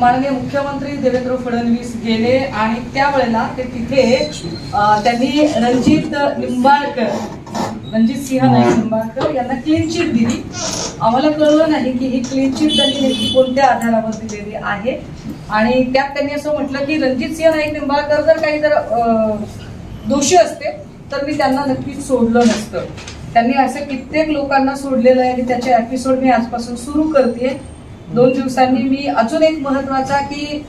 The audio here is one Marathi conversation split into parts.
माननीय मुख्यमंत्री देवेंद्र फडणवीस गेले आणि त्यावेळेला ते तिथे त्यांनी रणजित निंबाळकर रणजित सिंह नाईक निंबाळकर यांना क्लीन चिट दिली. आम्हाला कळलं नाही की ही क्लीन चिट त्यांनी नेमकी कोणत्या आधारावर दिलेली आहे. आणि त्यात त्यांनी असं म्हटलं की रणजित सिंह नाईक निंबाळकर जर काही जर दोषी असते तर मी त्यांना नक्कीच सोडलं नसतं. त्यांनी असं कित्येक लोकांना सोडलेलं आहे आणि त्याचे एपिसोड मी आजपासून सुरू करते दोन दिवसांनी मी अजून एक महत्त्वाचा की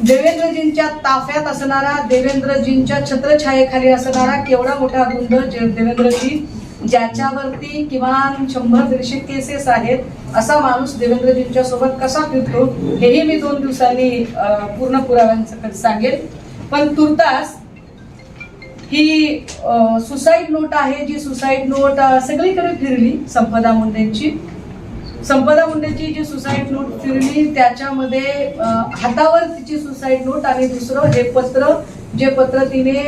देवेंद्रजींच्या ताफ्यात असणारा देवेंद्रजींच्या छत्रछायेखाली असणारा केवढा मोठा गुंड देवेंद्रजी ज्याच्यावरती किमान शंभर दीडशे केसेस आहेत असा माणूस देवेंद्रजींच्या सोबत कसा फिरतो हेही मी दोन दिवसांनी पूर्ण पुराव्यांसकट सांगेल. पण तुर्तास ही सुसाईड नोट आहे जी सुसाईड नोट सगळीकडे फिरली संपदा मुंडेंची. संपदा मुंडेची जी सुसाईड नोट फिरली त्याच्यामध्ये हातावर तिची सुसाईड नोट आणि दुसरं हे पत्र जे पत्र तिने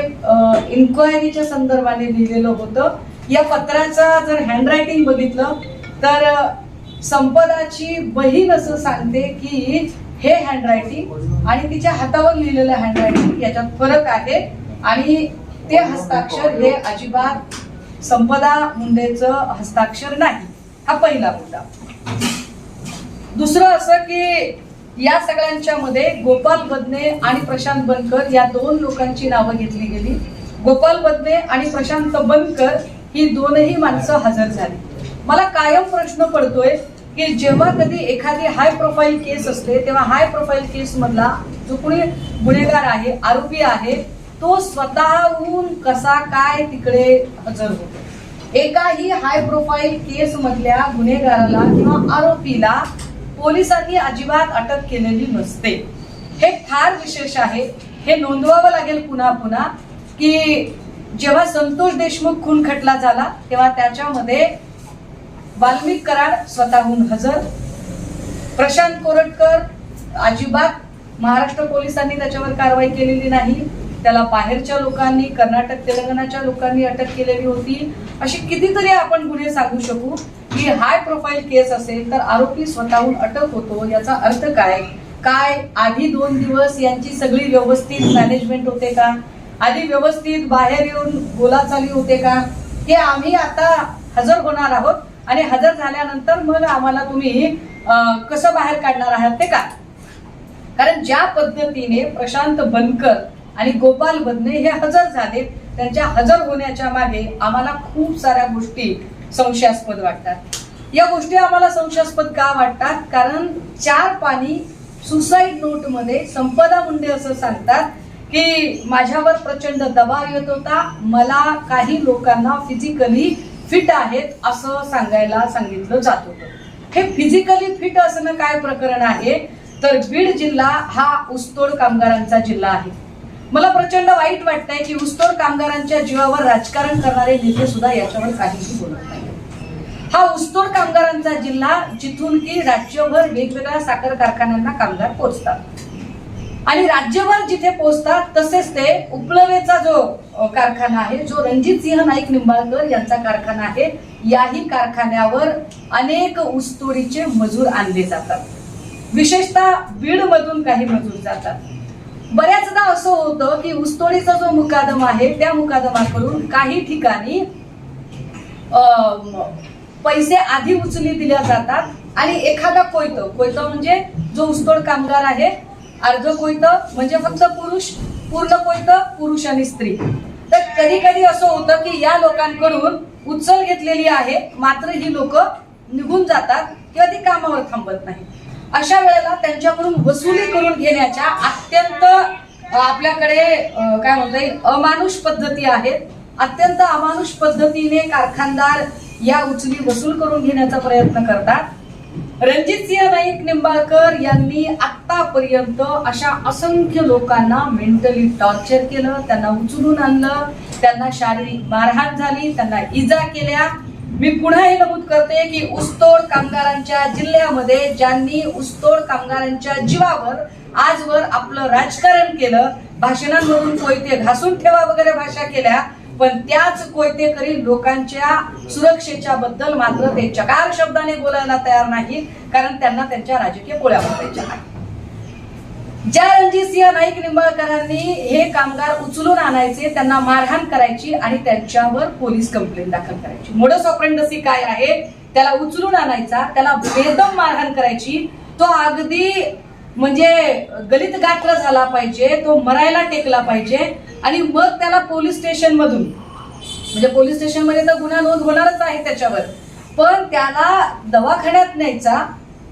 इन्क्वायरीच्या संदर्भाने लिहिलेलं होतं या पत्राचा जर हँडरायटिंग बघितलं तर संपदाची बहीण असं सांगते की हे हँडरायटिंग आणि तिच्या हातावर लिहिलेलं हँडरायटिंग याच्यात फरक आहे आणि ते हस्ताक्षर हे अजिबात संपदा मुंडेचं हस्ताक्षर नाही. हा पहिला मुद्दा. दुसरं असं की या सगळ्यांच्या मध्ये गोपाल बदने आणि प्रशांत बनकर या दोन लोकांची नावं घेतली गेली. गोपाल बदने आणि प्रशांत बनकर ही दोनही माणसं हजर झाली. मला कायम प्रश्न पडतोय की जेव्हा कधी एखादी हाय प्रोफाईल केस असते तेव्हा हाय प्रोफाईल केस मधला जो कोणी गुन्हेगार आहे आरोपी आहे तो स्वतःहून कसा काय तिकडे हजर होतो? एकाही हाय प्रोफाईल केस मधल्या गुन्हेगाराला किंवा आरोपीला पोलिसांनी अजिबात अटक केलेली नसते. हे फार विशेष आहे. हे नोंदवावं लागेल पुन्हा पुन्हा की जेव्हा संतोष देशमुख खून खटला झाला तेव्हा त्याच्यामध्ये वाल्मिक कराड स्वतःहून हजर. प्रशांत कोरटकर अजिबात महाराष्ट्र पोलिसांनी त्याच्यावर कारवाई केलेली नाही. त्याला बाहेरच्या लोकांनी कर्नाटक तेलंगणाच्या लोकांनी अटक केलेली होती. अशी कितीतरी आपण गुन्हे सांगू शकू. की हाय प्रोफाईल केस असेल तर आरोपी स्वतःहून अटक होतो. याचा अर्थ काय? काय? आधी दोन दिवस यांची सगळी व्यवस्थित मॅनेजमेंट होते का? आधी व्यवस्थित बाहेर येऊन बोलाचाली होते का? हे आम्ही आता हजर होणार आहोत आणि हजर झाल्यानंतर मग आम्हाला तुम्ही कसं बाहेर काढणार आहात ते का कारण ज्या पद्धतीने प्रशांत बनकर आणि गोपाल बदने हे हजर झाले त्यांच्या हजर होण्याच्या मागे आम्हाला खूप साऱ्या गोष्टी संशयास्पद वाटतात. या गोष्टी आम्हाला संशयास्पद का वाटतात? कारण चार पाणी सुसाईड नोटमध्ये संपदा मुंडे असं सांगतात की माझ्यावर प्रचंड दबाव येत होता. मला काही लोकांना फिजिकली फिट आहेत असं सांगायला सांगितलं जात होतं. हे फिजिकली फिट असणं काय प्रकरण आहे? तर बीड जिल्हा हा ऊसतोड कामगारांचा जिल्हा आहे. मला प्रचंड वाईट वाटतंय की ऊसतोड कामगारांच्या जीवावर राजकारण करणारे नेते सुद्धा याच्यावर काहीही बोलत नाही हा ऊसतोड कामगारांचा जिल्हा जिथून की राज्यभर वेगवेगळ्या साखर कारखान्यांना कामगार पोहोचतात. आणि राज्यभर जिथे पोहोचतात तसेच ते उपलवेचा जो कारखाना आहे जो रणजित सिंह नाईक निंबाळकर यांचा कारखाना आहे याही कारखान्यावर अनेक ऊसतोडीचे मजूर आणले जातात. विशेषतः बीड मधून काही मजूर जातात. बऱ्याचदा असं होतं की ऊसतोडीचा जो मुकादमा आहे त्या मुकादमाकडून काही ठिकाणी पैसे आधी उचली दिल्या जातात आणि एखादा कोयतं कोयतं म्हणजे जो उसतोड कामगार आहे अर्ध कोयतं म्हणजे फक्त पुरुष पूर्ण कोयतं पुरुष आणि स्त्री. तर कधी कधी असं होतं की या लोकांकडून उचल घेतलेली आहे मात्र ही लोक निघून जातात किंवा ती कामावर थांबत नाही. अशा वेळेला त्यांच्याकडून वसुली करून घेण्याच्या अत्यंत आपल्याकडे काय म्हणता येईल अमानुष पद्धती आहेत. अत्यंत अमानुष पद्धतीने कारखानदार या उचली वसूल करून घेण्याचा प्रयत्न करतात. रणजित सिंह नाईक निंबाळकर यांनी आतापर्यंत अशा असंख्य लोकांना मेंटली टॉर्चर केलं त्यांना उचलून आणलं त्यांना शारीरिक मारहाण झाली त्यांना इजा केल्या. मी पुन्हा हे नमूद करते की ऊसतोड कामगारांच्या जिल्ह्यामध्ये ज्यांनी ऊसतोड कामगारांच्या जीवावर आजवर आपलं राजकारण केलं भाषणांमधून कोयते घासून ठेवा वगैरे भाषा केल्या पण त्याच कोयतेकरी लोकांच्या सुरक्षेच्या बद्दल मात्र ते चकार शब्दाने बोलायला तयार नाही कारण त्यांना त्यांच्या राजकीय पोळ्या बघायच्या नाही ज्या रणजितसिंह नाईक निंबाळकरांनी हे कामगार उचलून आणायचे त्यांना मारहाण करायची आणि त्यांच्यावर पोलीस कंप्लेंट दाखल करायची. मोडस ऑपरेंडसी काय आहे? त्याला उचलून आणायचा त्याला बेदम मारहाण करायची. तो अगदी म्हणजे गलित गात्र झाला पाहिजे तो मरायला टेकला पाहिजे. आणि मग त्याला पोलीस स्टेशन मधून म्हणजे पोलीस स्टेशनमध्ये तर गुन्हा नोंद होणारच आहे त्याच्यावर पण त्याला दवाखान्यात न्यायचा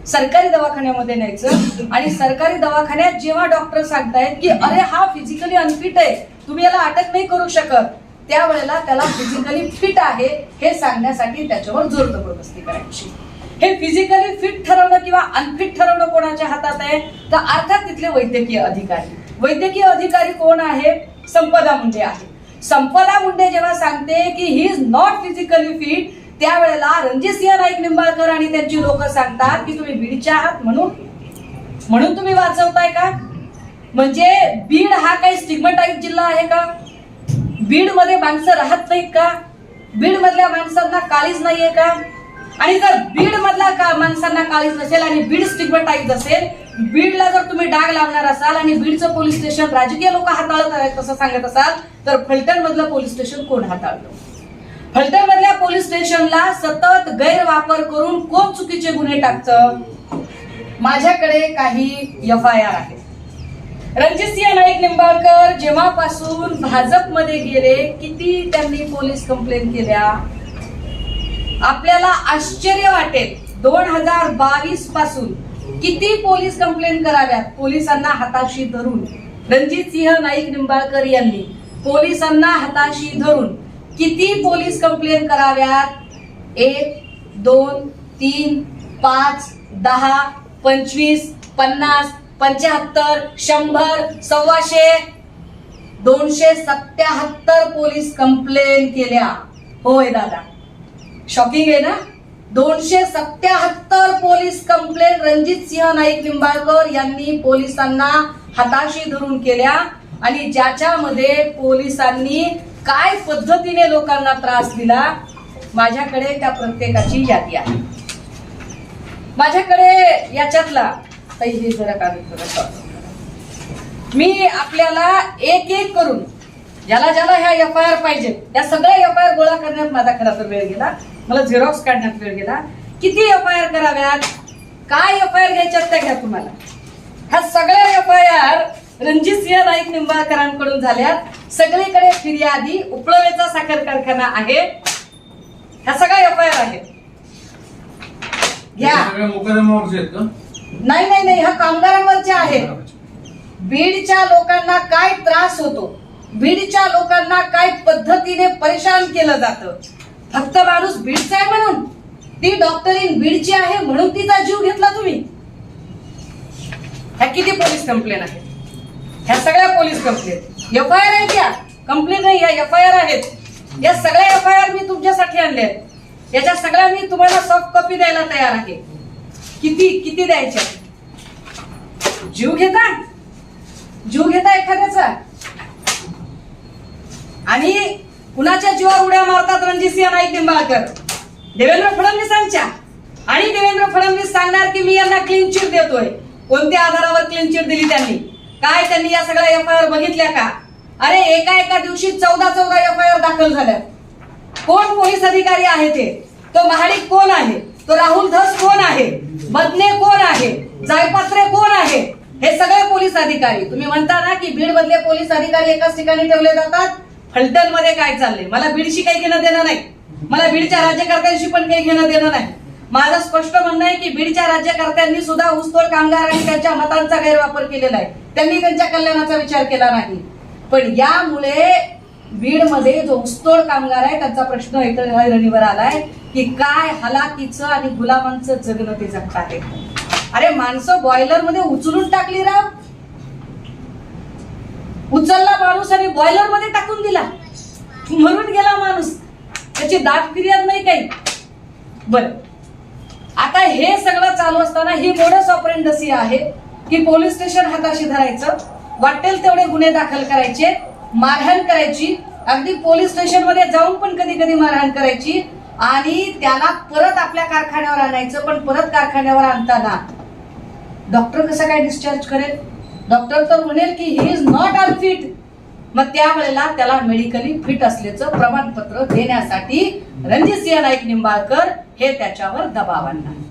सरकारी दवाखान्यामध्ये न्यायचं आणि सरकारी दवाखान्यात जेव्हा डॉक्टर सांगतायत की अरे हा फिजिकली अनफिट आहे तुम्ही याला अटक नाही करू शकत. त्यावेळेला त्याला फिजिकली फिट आहे हे सांगण्यासाठी त्याच्यावर जोर जबरदस्ती करायची. हे फिजिकली फिट ठरवणं किंवा अनफिट ठरवणं कोणाच्या हातात आहे? तर अर्थात तिथले वैद्यकीय अधिकारी. वैद्यकीय अधिकारी कोण आहे? संपदा मुंडे आहे. संपदा मुंडे जेव्हा सांगते की he is not physically fit त्यावेळेला रणजितसिंह नाईक निंबाळकर आणि त्यांची लोक सांगतात की तुम्ही बीडच्या आहात म्हणून. म्हणून तुम्ही वाचवताय का? म्हणजे बीड हा काही स्टिग्मटाईज जिल्हा आहे का? बीडमध्ये माणसं राहत नाहीत का? बीड मधल्या माणसांना काळीज नाहीये का? आणि जर बीड का माणसांना काळीज नसेल आणि बीड स्टिग्मटाईज असेल बीडला जर तुम्ही डाग लावणार असाल आणि बीडचं पोलीस स्टेशन राजकीय लोक हाताळत आहेत असं सांगत असाल तर फलटण मधलं पोलीस स्टेशन कोण हाताळतं फलटण मधल्या पोलीस स्टेशनला सतत गैरवापर करून कोण चुकीचे गुन्हे टाकतं. माझ्याकडे काही एफ आय आर आहे. रणजित सिंह नाईक निंबाळकर जेव्हापासून भाजपमध्ये गेले किती त्यांनी पोलीस कंप्लेंट केल्या? आपल्याला आश्चर्य वाटेल. दोन हजार बावीसपासून किती पोलीस कंप्लेंट कराव्यात? पोलिसांना हाताशी धरून. रणजितसिंह नाईक निंबाळकर यांनी पोलिसांना हाताशी धरून किती पोलीस कंप्लेंट कराव्यात? एक दोन तीन पाच दहा पंचवीस पन्नास पंच्याहत्तर शंभर सव्वाशे. दोनशे सत्याहत्तर पोलीस कंप्लेंट केल्या. होय दादा. शॉकिंग आहे ना? दोनशे सत्याहत्तर पोलीस कंप्लेंट रणजित सिंह नाईक निंबाळकर यांनी पोलिसांना हाताशी धरून केल्या. आणि ज्याच्यामध्ये पोलिसांनी काय पद्धतीने लोकांना त्रास दिला माझ्याकडे त्या प्रत्येकाची यादी आहे. माझ्याकडे याच्यातला पहिली जरा जरा मी आपल्याला एक एक करून ज्याला ज्याला ह्या एफ आय आर पाहिजेत त्या सगळ्या एफ आय आर गोळा करण्यात माझा खरा तर वेळ गेला. मला झेरॉक्स काढण्यात वेळ गेला. किती एफ आय आर कराव्यात? काय एफ आय आर घ्यायच्यात त्या घ्या तुम्हाला. ह्या सगळ्या F I R Ranjit Singh Naik निंबाळकरांकडून झाल्यात सगळीकडे फिर्यादी उपळवेचा साखर कारखाना आहे. ह्या सगळ्या एफ आय आर आहेत. नाही नाही नाही. ह्या कामगारांवरच्या आहेत. बीडच्या लोकांना काय त्रास होतो? बीडच्या लोकांना काय पद्धतीने परेशान केलं जातं? फक्त माणूस बीडचा आहे म्हणून? ती डॉक्टरीन बीडची आहे म्हणून तिचा जीव घेतला तुम्ही? ह्या किती पोलीस कंप्लेन आहेत? ह्या सगळ्या police complaint F I R आहेत या कंप्लेन नाही या एफ आय आर आहेत. या सगळ्या एफ आय आर मी तुमच्यासाठी आणल्या आहेत. याच्या सगळ्या मी तुम्हाला सॉफ्ट कॉपी द्यायला तयार आहे. किती किती द्यायच्या? जीव घेता? जीव घेता एखाद्याचा? आणि कुणाच्या जीवावर उड्या मारतात रणजित सिंह नाईक निंबाळकर? देवेंद्र फडणवीसांच्या. आणि देवेंद्र फडणवीस सांगणार की मी यांना क्लीन चिट देतोय. कोणत्या आधारावर क्लीन चिट दिली त्यांनी? काय त्यांनी या सगळ्या एफ आय आर बघितल्या का? अरे एका एका दिवशी चौदा चौदा एफ आय आर दाखल झाल्या कोण पोलीस अधिकारी आहे ते? तो महाडिक कोण आहे? तो राहुल धस कोण आहे? बदने कोण आहे? जायपात्रे कोण आहे? हे सगळे पोलीस अधिकारी. तुम्ही म्हणता ना की बीड मधले पोलीस अधिकारी एकाच ठिकाणी ठेवले जातात? फलटणमध्ये काय चाललंय? मला बीडशी काही घेणं देणं नाही. मला बीडच्या राज्यकर्त्यांशी पण काही घेणं देणं नाही. माझं स्पष्ट म्हणणं आहे की बीडच्या राज्यकर्त्यांनी सुद्धा ऊसतोड कामगार आणि त्यांच्या मतांचा गैरवापर केलेला आहे. त्यांनी त्यांच्या कल्याणाचा विचार केला नाही. पण यामुळे बीडमध्ये जो ऊसतोड कामगार आहे त्यांचा प्रश्न ऐरणीवर आलाय की काय हलाकीचं आणि गुलामांचं जगणं ते जगतात अरे माणसं बॉयलरमध्ये उचलून टाकली राव. उचलला माणूस आणि बॉयलरमध्ये टाक मरून म्हणून गेला माणूस. त्याची दाट फिर्याद नाही काही. बर. आता हे सगळं चालू असताना ही मोडस ऑपरेंडसी आहे की पोलीस स्टेशन हाताशी धरायचं. वाटेल तेवढे गुन्हे दाखल करायचे मारहाण करायची. अगदी पोलीस स्टेशनमध्ये जाऊन पण कधी कधी मारहाण करायची. आणि त्याला परत आपल्या कारखान्यावर आणायचं पण परत कारखान्यावर आणताना. डॉक्टर कसं काय डिस्चार्ज करेल? डॉक्टर तर म्हणेल की ही इज नॉट अनफिट मग त्यावेळेला त्याला मेडिकली फिट असल्याचं प्रमाणपत्र देण्यासाठी रणजितसिंह नाईक निंबाळकर हे त्याच्यावर दबाव आणणार.